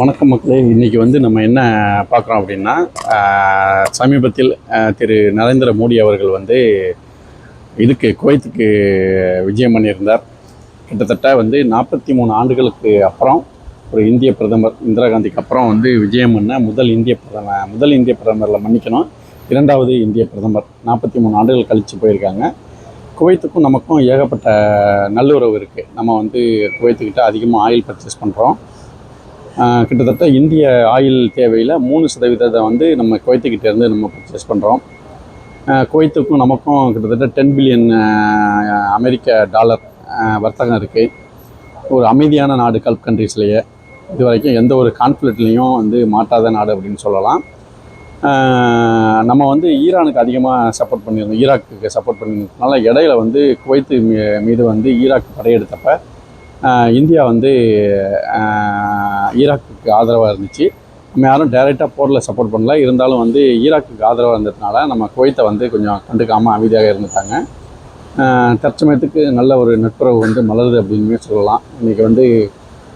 வணக்கம் மக்களே. இன்றைக்கி வந்து நம்ம என்ன பார்க்குறோம் அப்படின்னா சமீபத்தில் திரு நரேந்திர மோடி அவர்கள் வந்து இதுக்கு குவைத்துக்கு விஜயம் பண்ணியிருந்தார். கிட்டத்தட்ட வந்து நாற்பத்தி மூணு ஆண்டுகளுக்கு அப்புறம் ஒரு இந்திய பிரதமர் இந்திரா காந்திக்கு அப்புறம் வந்து விஜயம் பண்ண முதல் இந்திய பிரதமர் முதல் இந்திய பிரதமரில் மன்னிக்கணும். இரண்டாவது இந்திய பிரதமர். நாற்பத்தி மூணு ஆண்டுகள் கழித்து போயிருக்காங்க. குவைத்துக்கும் நமக்கும் ஏகப்பட்ட நல்லுறவு இருக்குது நம்ம வந்து குவைத்துக்கிட்ட அதிகமாக ஆயில் பர்ச்சேஸ் பண்ணுறோம் கிட்டத்தட்ட இந்திய ஆயில் தேவையில் மூணு சதவீதத்தை வந்து நம்ம குவைத்துக்கிட்டேருந்து நம்ம பர்ச்சேஸ் பண்ணுறோம் குவைத்துக்கும் நமக்கும் கிட்டத்தட்ட டென் பில்லியன் அமெரிக்க டாலர் வர்த்தகம் இருக்குது ஒரு அமைதியான நாடு கல்ப் கண்ட்ரீஸ்லேயே இது வரைக்கும் எந்த ஒரு கான்ஃப்ளிக்ட்லேயும் வந்து மாட்டாத நாடு அப்படின்னு சொல்லலாம். நம்ம வந்து ஈரானுக்கு அதிகமாக சப்போர்ட் பண்ணியிருந்தோம். ஈராக்கு சப்போர்ட் பண்ணியிருந்ததுனால இடையில வந்து குவைத்து மீ- மீது வந்து ஈராக் படையெடுத்தப்ப இந்தியா வந்து ஈராக்குக்கு ஆதரவாக இருந்துச்சு. நம்ம யாரும் டைரெக்டாக போரில் சப்போர்ட் பண்ணல. இருந்தாலும் வந்து ஈராக்குக்கு ஆதரவாக இருந்ததுனால நம்ம குவைத்தை வந்து கொஞ்சம் கண்டுக்காமல் அமைதியாக இருந்துட்டாங்க. தற்சமயத்துக்கு நல்ல ஒரு நட்புறவு வந்து மலருது அப்படின்னு சொல்லலாம். இன்றைக்கி வந்து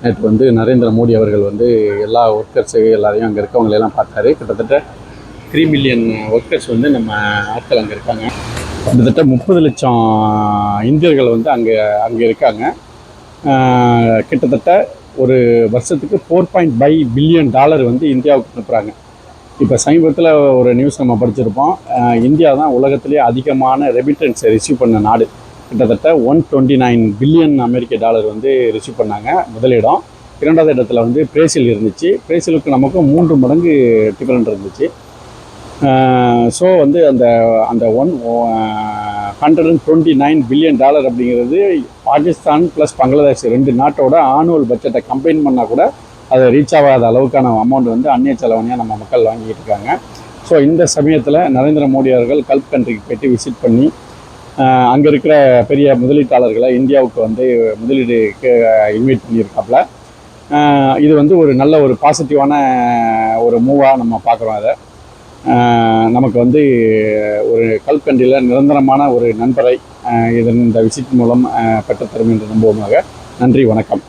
நேற்று வந்து நரேந்திர மோடி அவர்கள் வந்து எல்லா ஒர்க்கர்ஸு எல்லாரையும் அங்கே இருக்கவங்களையெல்லாம் பார்த்தாரு. கிட்டத்தட்ட த்ரீ மில்லியன் ஒர்க்கர்ஸ் வந்து நம்ம ஆட்கள் அங்கே இருக்காங்க. கிட்டத்தட்ட முப்பது லட்சம் இந்தியர்கள் வந்து அங்கே அங்கே இருக்காங்க. கிட்டத்தட்ட ஒரு வருஷத்துக்கு four point five billion dollar வந்து இந்தியாவுக்கு அனுப்புகிறாங்க இப்போ சமீபத்தில் ஒரு நியூஸ் நம்ம படிச்சிருப்போம். இந்தியா தான் உலகத்திலே அதிகமான ரெமிட்டன்ஸை ரிசீவ் பண்ண நாடு. கிட்டத்தட்ட ஒன் டுவெண்ட்டி நைன் பில்லியன் அமெரிக்க டாலர் வந்து ரிசீவ் பண்ணாங்க முதலிடம். இரண்டாவது இடத்துல வந்து பிரேசில் இருந்துச்சு. பிரேசிலுக்கு நமக்கும் மூன்று மடங்கு டிஃபரெண்ட் இருந்துச்சு. ஸோ வந்து அந்த அந்த one hundred and twenty nine billion dollar அப்படிங்கிறது பாகிஸ்தான் ப்ளஸ் பங்களாதேஷ் ரெண்டு நாட்டோட ஆனுவல் பட்ஜெட்டை கம்பைன் பண்ணால் கூட அதை ரீச் ஆகாத அளவுக்கான அமௌண்ட் வந்து அந்நிய செலவணியாக நம்ம மக்கள் வாங்கிட்டு இருக்காங்க. ஸோ இந்த சமயத்தில் நரேந்திர மோடி அவர்கள் கல்ப் கண்ட்ரிக்கு போயிட்டு விசிட் பண்ணி அங்கே இருக்கிற பெரிய முதலீட்டாளர்களை இந்தியாவுக்கு வந்து முதலீடுக்கு இன்வைட் பண்ணியிருக்காப்புல. இது வந்து ஒரு நல்ல ஒரு பாசிட்டிவான ஒரு மூவாக நம்ம பார்க்குறோம் அதை. நமக்கு வந்து ஒரு கல்கண்டியில் நிரந்தரமான ஒரு நண்பரை இதன் இந்த விசிட் மூலம் பெற்றுத்தரும் என்று நம்புவோமாக நன்றி வணக்கம்.